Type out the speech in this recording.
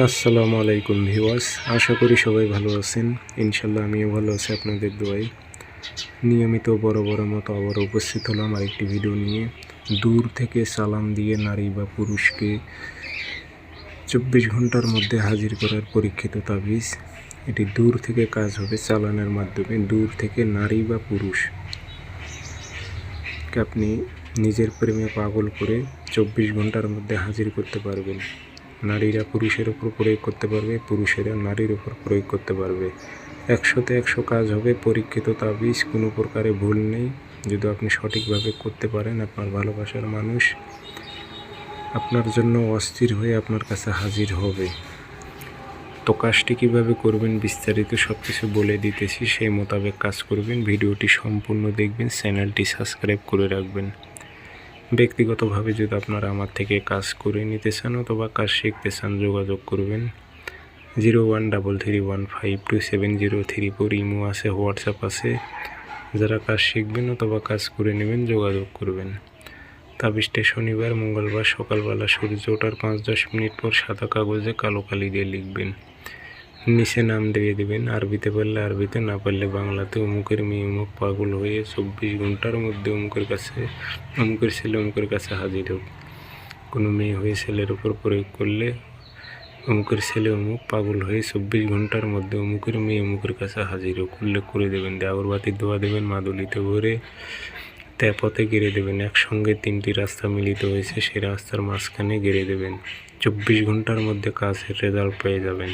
আসসালামু আলাইকুম ভিওয়াস আশা করি সবাই ভালো আছেন। ইনশাল্লাহ আমিও ভালো আছি আপনাদের দোয়াই নিয়মিত বড় বড় মতো আবার উপস্থিত হলাম আরেকটি ভিডিও নিয়ে। দূর থেকে সালাম দিয়ে নারী বা পুরুষকে চব্বিশ ঘণ্টার মধ্যে হাজির করার পরীক্ষিত তাবিজ। এটি দূর থেকে কাজ হবে চালানের মাধ্যমে, দূর থেকে নারী বা পুরুষ। আপনি নিজের প্রেমে পাগল করে চব্বিশ ঘণ্টার মধ্যে হাজির করতে পারবেন। নারীরা পুরুষের ওপর প্রয়োগ করতে পারবে, পুরুষেরা নারীর ওপর প্রয়োগ করতে পারবে। একশোতে একশো কাজ হবে, পরীক্ষিত তাবিজ, কোনো প্রকারে ভুল নেই। যদি আপনি সঠিকভাবে করতে পারেন, আপনার ভালোবাসার মানুষ আপনার জন্য অস্থির হয়ে আপনার কাছে হাজির হবে। তো কাজটি কীভাবে করবেন বিস্তারিত সব কিছু বলে দিতেছি, সেই মোতাবেক কাজ করবেন। ভিডিওটি সম্পূর্ণ দেখবেন, চ্যানেলটি সাবস্ক্রাইব করে রাখবেন। ব্যক্তিগতভাবে যদি আপনারা আমার থেকে কাজ করে নিতে চান অথবা কাজ শিখতে চান, যোগাযোগ করবেন। Zero one double three one five two seven zero three four imo আছে, হোয়াটসঅ্যাপ আছে। যারা কাজ শিখবেন অথবা কাজ করে নেবেন, যোগাযোগ করবেন। তাবিজটা শনিবার, মঙ্গলবার সকালবেলা সূর্য ওঠার পাঁচ দশ মিনিট পর সাদা কাগজে কালো কালি দিয়ে লিখবেন। নিচে নাম দিয়ে দেবেন। আরবিতে পারলে আরবিতে, না পারলে বাংলাতে। অমুকের মেয়ে অমুক পাগল হয়ে চব্বিশ ঘণ্টার মধ্যে অমুকের কাছে, অমুকের ছেলে অমুকের কাছে হাজির হোক। কোনো মেয়ে হয়ে ছেলের উপর প্রয়োগ করলে অমুকের ছেলে অমুক পাগল হয়ে চব্বিশ ঘণ্টার মধ্যে অমুকের মেয়ে অমুকের কাছে হাজির হোক। উল্লেখ করে দেবেন দিয়ে আগরবাতির দোয়া দেবেন, মাদুলিতে ভরে পথে গেড়ে দেবেন। একসঙ্গে তিনটি রাস্তা মিলিত হয়েছে, সেই রাস্তার মাঝখানে গেড়ে দেবেন। চব্বিশ ঘণ্টার মধ্যে কাজের রেজাল্ট পেয়ে যাবেন।